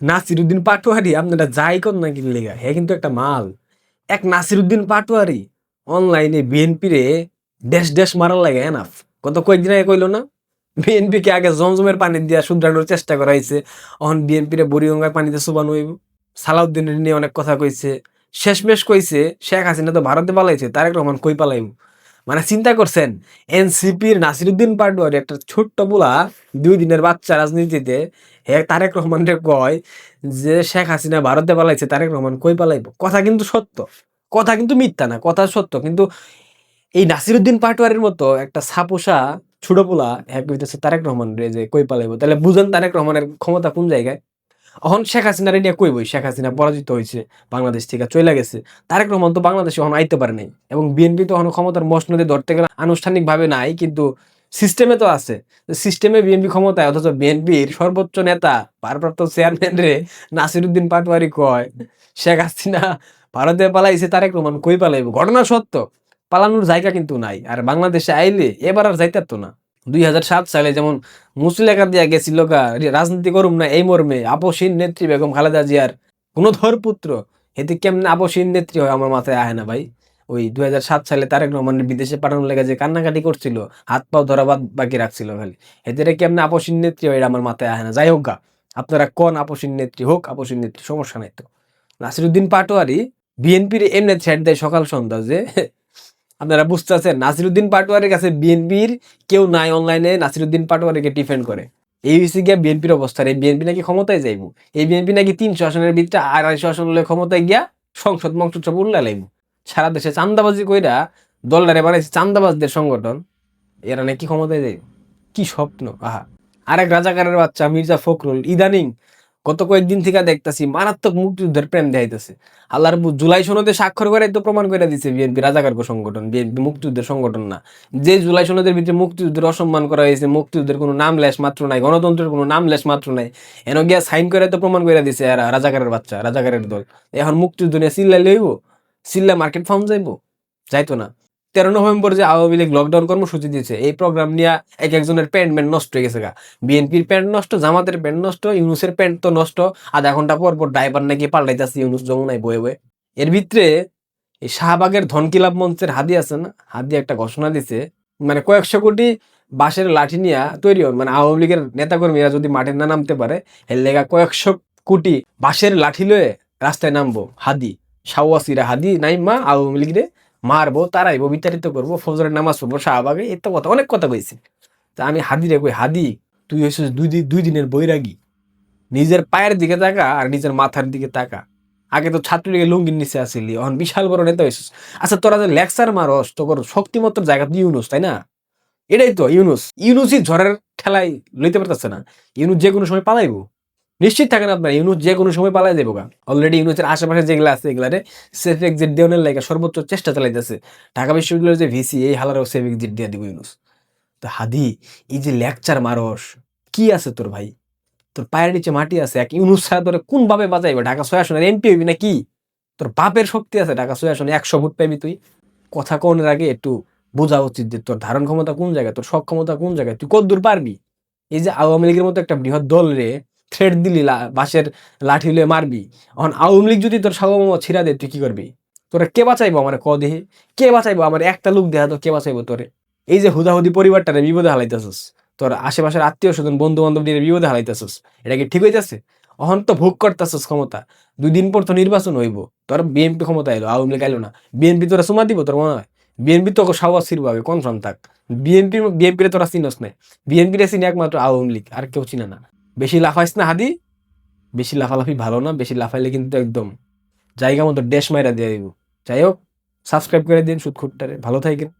নাসিরুদ্দিন পাটোয়ারি, আপনারা যাই কর না কি লেগা, হে কিন্তু একটা মাল। এক নাসিরুদ্দিন পাটোয়ারি অনলাইনে বিএনপি রে ড্যাশ ড্যাশ মারার লাগে এনাফ কত কয়েকদিন আগে কইলো না বিএনপি কে আগে জমজমের পানি দিয়া শুধরানোর চেষ্টা করা হয়েছে। অহন বিএনপি রে বুড়িগঙ্গার পানিতে চুবানো হইব। সালাউদ্দিনের নিয়ে অনেক কথা কইছে। শেষমেশ কইছে, শেখ হাসিনা তো ভারতে পালাইছে, তারেক রহমান কই পালাইব? মানে চিন্তা করছেন, এনসিপির নাসিরুদ্দিন পাটোয়ারি একটা ছোট্ট পোলা দুই দিনের বাচ্চা রাজনীতিতে, হে তারেক রহমান রে কয় যে শেখ হাসিনা ভারতে পালাইছে, তারেক রহমান কই পালাইব? কথা কিন্তু সত্য। কথা কিন্তু মিথ্যা না, কথা সত্য। কিন্তু এই নাসিরুদ্দিন পাটোয়ারির মতো একটা সাপোসা ছোট পোলা কইতেছে তারেক রহমান রে যে কই পালাইব? তাহলে বুঝেন তারেক রহমানের ক্ষমতা কোন জায়গায়? এখন শেখ হাসিনার নিয়ে কইবই শেখ হাসিনা পরাজিত হয়েছে, বাংলাদেশ থেকে চলে গেছে। তারেক রহমান তো বাংলাদেশে এখন আইতে পারে নাই এবং বিএনপি তো এখন ক্ষমতার মসনদে ধরতে গেলে আনুষ্ঠানিকভাবে নাই, কিন্তু সিস্টেমে তো আছে। সিস্টেমে বিএনপি ক্ষমতায়, অথচ বিএনপির সর্বোচ্চ নেতা, ভারপ্রাপ্ত চেয়ারম্যান রে নাসিরুদ্দিন পাটোয়ারি কয়, শেখ হাসিনা ভারতে পালাইছে, তারেক রহমান কই পালাইব? ঘটনা সত্য, পালানোর জায়গা কিন্তু নাই, আর বাংলাদেশে আইলে এবার আর যাইতার তো না। দুই হাজার সাত সালে যেমন মুসলিকা দিয়া গেছিল রাজনীতি করুম না এই মর্মে আপসীন নেত্রী বেগম খালেদা জিয়ার গুণধর পুত্র এতে কেমনে আপসীন নেত্রী হয় আমার মাথায় আহে না ভাই। ওই দুই হাজার সাত সালে তারেক রহমানের বিদেশে পাঠানোর লেগে যে কান্নাকাটি করছিল, হাত পাও ধরা বাদ বাকি রাখছিল খালি। এদের কেমনে আপসীন নেত্রী হয় এটা আমার মাথায় আহে না। যাই হোক গা, আপনারা কোন আপসীন নেত্রী হোক, আপসীন নেত্রী সমস্যা নাই তো। নাসিরুদ্দিন পাটোয়ারি, বিএনপির এমনি ছেড় দেয় সকাল সন্ধ্যা যে আপনারা বুঝতে আছেন, নাসিরুদ্দিন পাটোয়ারির কাছে বিএনপির কেউ নাই অনলাইনে নাসিরুদ্দিন পাটোয়ারিকে ডিফেন্ড করে। এই হচ্ছে গিয়া বিএনপির অবস্থা। এই বিএনপি নাকি ক্ষমতায় যাইব? এই বিএনপি নাকি তিনশো আসনের ভিতরে আড়াইশো আসন হলে ক্ষমতায় গিয়া সংসদ মংসদ সব উল্লা লাইব? সারা দেশে চান্দাবাজি কইরা দলদারে বানাইছে চান্দাবাজদের সংগঠন। এরা নাকি ক্ষমতায় যাইব? কি স্বপ্ন? আহা। আরেক রাজাকারের বাচ্চা মির্জা ফখরুল। ইদানিং গত কয়েকদিন থেকে দেখতাছি মারাত্মক মুক্তিযুদ্ধের প্রেম দেখাইতেছে। আল্লাহর জুলাই সনদে স্বাক্ষর করে তো প্রমাণ করে দিছে বিএনপি রাজাকার সংগঠন, বিএনপি মুক্তিযুদ্ধের সংগঠন না। যে জুলাই সনদের ভিতরে মুক্তিযুদ্ধের অসম্মান করা হয়েছে, মুক্তিযুদ্ধের কোনো নাম লেশ মাত্র নাই, গণতন্ত্রের কোনো নাম লেশ মাত্র নাই, এন গিয়া সাইন করে তো প্রমাণ করে দিছে এরা রাজাকারের বাচ্চা, রাজাকারের দল। এখন মুক্তিযুদ্ধ নিয়ে চিল্লাই লইব চিল্লা মার্কেট ফার্ম যাইবো, যাইতো না। তেরো নভেম্বর যে আওয়ামী লীগ লকডাউন কর্মসূচি দিয়েছে, এই প্রোগ্রাম নিয়ে এক একজনের প্যান্ট ম্যান্ট নষ্ট হয়ে গেছে গা। বিএনপির প্যান্ট নষ্ট, জামাতের প্যান্ট নষ্ট, ইউনুসের প্যান্ট তো নষ্ট, আধা ঘণ্টা পর পর ড্রাইভার নাকি পাল্টাইতেছে ইউনুস যমুনায় বয়ে বয়ে। এর ভিতরে এই শাহবাগের ধনকিলাপ মঞ্চের হাদি আছে না? হাদি একটা ঘোষণা দিছে মানে কয়েকশো কোটি বাঁশের লাঠি নিয়ে তৈরি হন। মানে আওয়ামী লীগের নেতাকর্মীরা যদি মাঠে না নামতে পারে, এর লেগা কয়েকশো কোটি বাঁশের লাঠি লয়ে রাস্তায় নামবো, হাদি, সাওয়াসিরা হাদি, নাইমা, আওয়ামী লীগরে মারবো, তারাইবো, বিতাড়িত করব, ফজরের নামাজ পড়ব, শাহবাগে এত কথা, অনেক কথা কইছে। তা আমি হাদি রে কই, হাদি, তুই হয়েছিস দুই দুই দিনের বৈরাগী। নিজের পায়ের দিকে তাকা আর নিজের মাথার দিকে তাকা। আগে তো ছাত্রলীগের লুঙ্গির নিচে আসিলি এখন বিশাল বড় নেতা হয়েছিস আচ্ছা তোরা যে লেকচার মারস, তোর শক্তিমত্তর জায়গা তুই ইউনুস, তাই না? এটাই তো, ইউনুস। ইউনুসই ঝড়ের ঠেলায় লইতে পারতেছে না। ইউনুস যে কোনো সময় পালাইবো। নিশ্চিত থাকেন আপনার, ইউনুস যে কোনো সময় পালাই গা। অলরেডি ইউনুসের আশেপাশে যেগুলো আছে এগুলারে সেফ এক্সিট দেওয়ার লাগে সর্বোচ্চ চেষ্টা চালাইতেছে ঢাকা বিশ্ববিদ্যালয়ের যে ভিসি, এই হালারও সেফ এক্সিট দিয়ে দিব ইউনুস। তো হাদি, এই যে লেকচার মারস, কি আছে তোর ভাই? তোর পায়ের নিচে মাটি আছে, এক ইউনুস ছাড়া তোর কোন ভাবে বাঁচাইবে? ঢাকা ছয় আসনের এমপি হইবি না কি? তোর বাপের শক্তি আছে ঢাকা ছয় আসনে, একশো ভোট পাইবি তুই। কথা কোনের আগে একটু বোঝা উচিত যে তোর ধারণ ক্ষমতা কোন জায়গায়, তোর সক্ষমতা কোন জায়গায়, তুই কতদূর পারবি? এই যে আওয়ামী লীগের মতো একটা বৃহৎ দল রে থ্রেড দিলি বাঁশের লাঠি লয়ে মারবি। এখন আওয়ামী লীগ যদি তোর সাগম ছিড়া দে, তুই কি করবি? তোরা কে বাঁচাইবো আমার ক দেহে? কে বাঁচাইবো? আমার একটা লোক দেহা তো কে বাঁচাইবো তোরে? এই যে হুদাহুদি পরিবারটারে বিপদে হালাইতেছিস, তোর আশেপাশের আত্মীয় স্বজন বন্ধু বান্ধব নিয়ে বিপদে হালাইতেছিস, এটা কি ঠিক হইতেছে? অহন তো ভোগ করতেছিস ক্ষমতা, দুই দিন পর তো নির্বাচন হইব, তোর বিএনপি ক্ষমতা এলো, আওয়ামী লীগ আইলো না। বিএনপি তোরা সুমা দিব তোর মনে হয়? বিএনপি তো সাওয়া সিরবাবে কনফার্ম থাক। বিএনপি বিএনপি তোরা চিনস নাই বিএনপি রে চিনি একমাত্র আওয়ামী লীগ, আর কেউ চিনে না। বেশি লাফাইস না হাদি, বেশি লাফালাফি ভালো না, বেশি লাফাইলে কিন্তু একদম জায়গা মতো ড্যাশ মাইরা দিয়ে দিব যাই হোক, সাবস্ক্রাইব করে দিন সুদখুটটারে ভালো থাকেন।